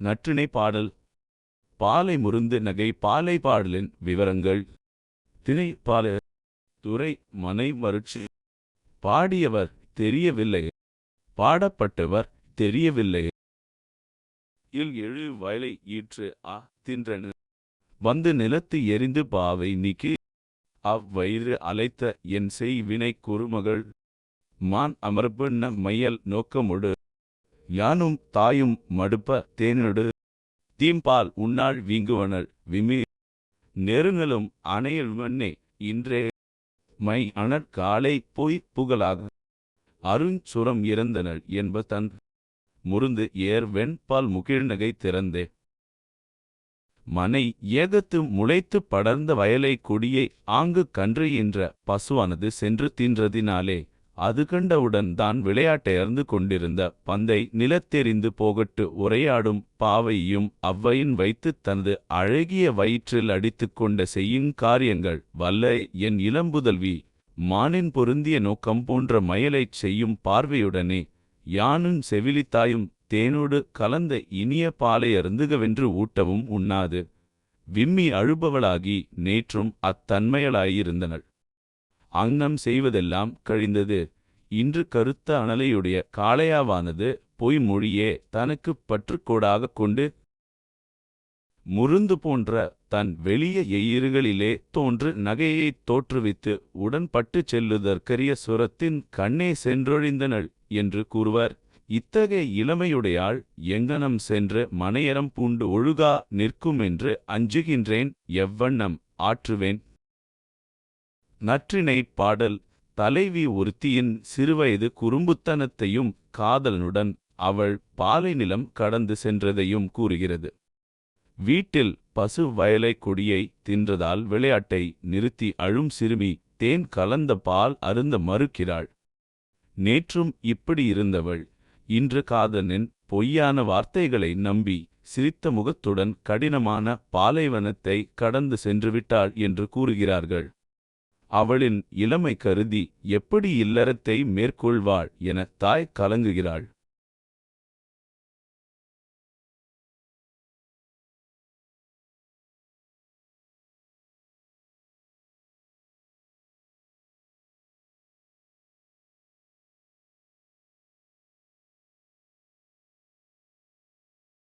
நற்றிணை பாடல். பாலை முருந்து நகை பாலை பாடலின் விவரங்கள். திணை பால துறை மனை மருட்சி பாடியவர் தெரியவில்லை. பாடப்பட்டவர் தெரியவில்லை. இல் எழு வயலை ஈற்று ஆ தின்றனு. வந்து நிலத்து எரிந்து பாவை நீக்கி. அவ்வயிறு அலைத்த என் செய் வினை குறுமகள். மான் அமர்பண்ண மையல் நோக்கமுடு. யானும் தாயும் மடுப்ப தேனொடு. தீம்பால் உன்னாள் வீங்குவனள் விமி. நெருங்கலும் அணையல் மண்ணே இன்றே. மை அணற் காலை போய் புகழாக அருஞ்சுரம் இறந்தனள் என்ப தன். முருந்து ஏர் வெண்பால் முகிழ்நகை திறந்தே. மனை ஏகத்து முளைத்து படர்ந்த வயலை கொடியை ஆங்கு கன்று என்ற பசுவானது சென்று தின்றதினாலே. அது கண்டவுடன் தான் விளையாட்டையர்ந்து கொண்டிருந்த பந்தை நிலத்தெறிந்து போகட்டு உரையாடும் பாவையும் அவ்வையின் வைத்து தனது அழகிய வயிற்றில் அடித்துக் கொண்ட செய்யும் காரியங்கள் வல்ல என் இளம்புதல்வி மானின் பொருந்திய நோக்கம் போன்ற மயலைச் செய்யும் பார்வையுடனே யானும் செவிலித்தாயும் தேனோடு கலந்த இனிய பாலை அருந்துகவென்று ஊட்டவும் உண்ணாது. விம்மி அழுபவளாகி நேற்றும் அத்தன்மையளாயிருந்தனள். அங்னம் செய்வதெல்லாம் கழிந்தது. இன்று கருத்த அனலையுடைய காளையாவானது பொய் மொழியே தனக்குப் பற்றுக்கோடாகக் கொண்டு முருந்து போன்ற தன் வெளிய எயிறுகளிலே தோன்று நகையைத் தோற்றுவித்து உடன்பட்டுச் செல்லுதற்கரிய சுரத்தின் கண்ணே சென்றொழிந்தனள் என்று கூறுவர். இத்தகைய இளமையுடையாள் எங்கனம் சென்று மனையரம் பூண்டு ஒழுகா நிற்குமென்று அஞ்சுகின்றேன். எவ்வண்ணம் ஆற்றுவேன். நற்றிணை பாடல். தலைவி ஒருத்தியின் சிறுவயது குறும்புத்தனத்தையும் காதலனுடன் அவள் பாலை நிலம் கடந்து சென்றதையும் கூறுகிறது. வீட்டில் பசு வயலை கொடியை தின்றதால் விளையாட்டை நிறுத்தி அழும் சிறுமி தேன் கலந்த பால் அருந்த மறுக்கிறாள். நேற்றும் இப்படி இருந்தவள். இன்று காதலின் பொய்யான வார்த்தைகளை நம்பி சிரித்த முகத்துடன் கடினமான பாலைவனத்தை கடந்து சென்றுவிட்டாள் என்று கூறுகிறார்கள். அவளின் இளமை கருதி எப்படி இல்லறத்தை மேற்கொள்வாள் என தாய் கலங்குகிறாள்.